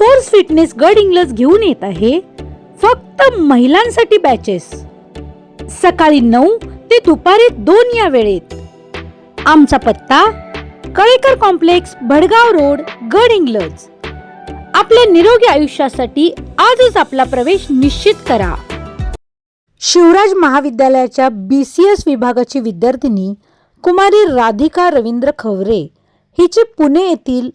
Force fitness गड इंग्लज घेऊन येत आहे. फक्त महिलांसाठी बॅचेस सकाळी नऊ ते दुपारी दोन या वेळेत. आमचा पत्ता कळेकर कॉम्प्लेक्स भडगाव रोड गड इंग्लज. आपल्या निरोगी आयुष्यासाठी आजच आपला प्रवेश निश्चित करा. शिवराज महाविद्यालयाच्या बी सी एस विभागाची विद्यार्थिनी कुमारी राधिका रवींद्र खवरे हिची पुणे येथील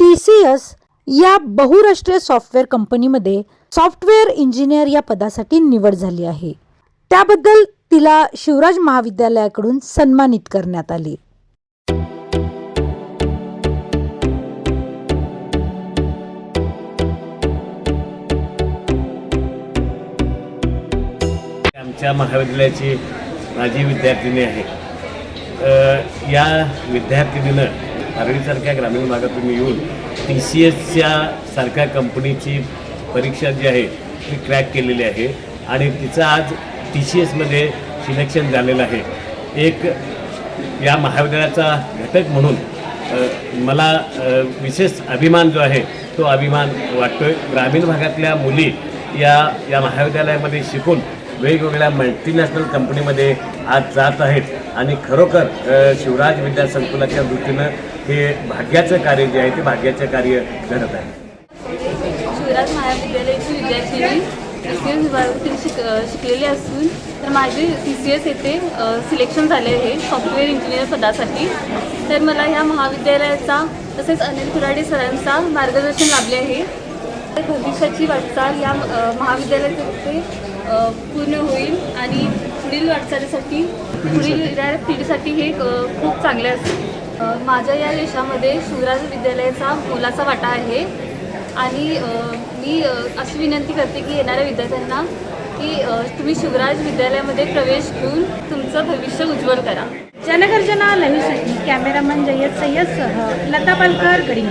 टी सी एस या बहुराष्ट्रीय सॉफ्टवेअर कंपनीमध्ये सॉफ्टवेअर इंजिनियर या पदासाठी निवड झाली आहे. त्याबद्दल तिला शिवराज महाविद्यालयाकडून सन्मानित करण्यात आले. आमच्या महाविद्यालयाची माझी विद्यार्थिनी आहे. या विद्यार्थिनीनं आरवीसारख्या ग्रामीण भागातून येऊन टी सी एसच्या सारख्या कंपनीची परीक्षा जी आहे ती क्रॅक केलेली आहे. आणि तिचं आज टी सी एसमध्ये सिलेक्शन झालेलं आहे. एक या महाविद्यालयाचा घटक म्हणून मला विशेष अभिमान जो आहे तो अभिमान वाटतो आहे ग्रामीण भागातल्या मुली या या महाविद्यालयामध्ये शिकून वेगवेगळ्या मल्टीनॅशनल कंपनीमध्ये आज जात आहेत. आणि खरोखर शिवराज विद्यासंकुलाच्या दृष्टीनं हे भाग्याचं कार्य जे आहे ते भाग्याचं कार्य घडत आहे. शिवराज महाविद्यालयाची विद्यार्थी सी एस विभागातील शिक शिकलेली असून तर माझे सी सी एस येथे सिलेक्शन झाले आहे सॉफ्टवेअर इंजिनियर पदासाठी. तर मला ह्या महाविद्यालयाचा तसेच अनिल कुराडे सरांचा मार्गदर्शन लाभले आहे. तर भविष्याची वाटचाल या अ, महाविद्यालयाचे पूर्ण होईल आणि पुढील वाटचालीसाठी पुढील पिढीसाठी हे खूप चांगले असेल. माझ्या या यशामध्ये शिवराज विद्यालयाचा मोलाचा वाटा आहे. आणि मी अशी विनंती करते की येणाऱ्या विद्यार्थ्यांना की तुम्ही शिवराज विद्यालयामध्ये प्रवेश घेऊन तुमचं भविष्य उज्ज्वल करा. जनगर्जना लाईव्हसाठी कॅमेरामन जय्यद सय्यदसह लता पालकर गडिंग